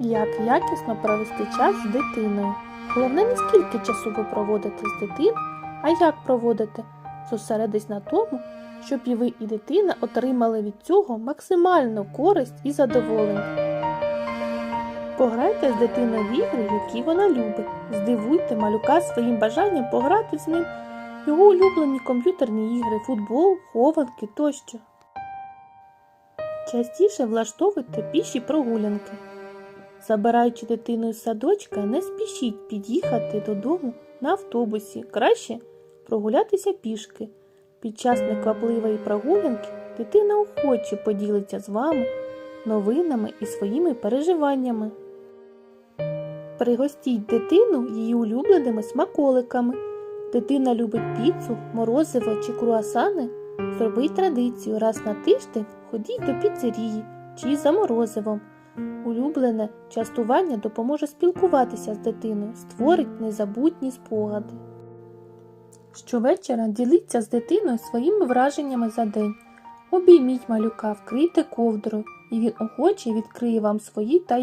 Як якісно провести час з дитиною. Головне не скільки часу ви проводите з дитиною, а як проводите. Зосередись на тому, щоб і ви, і дитина отримали від цього максимальну користь і задоволення. Пограйте з дитиною в ігри, які вона любить. Здивуйте малюка своїм бажанням пограти з ним його улюблені комп'ютерні ігри, футбол, хованки тощо. Частіше влаштовуйте піші прогулянки. Забираючи дитину з садочка, не спішіть під'їхати додому на автобусі. Краще прогулятися пішки. Під час неквапливої прогулянки дитина охоче поділиться з вами новинами і своїми переживаннями. Пригостіть дитину її улюбленими смаколиками. Дитина любить піцу, морозиво чи круасани. Зробіть традицію раз на тиждень ходіть до піцерії чи за морозивом. Улюблене частування допоможе спілкуватися з дитиною, створить незабутні спогади. Щовечора діліться з дитиною своїми враженнями за день. Обійміть малюка, вкрийте ковдрою, і він охоче відкриє вам свої таємниці.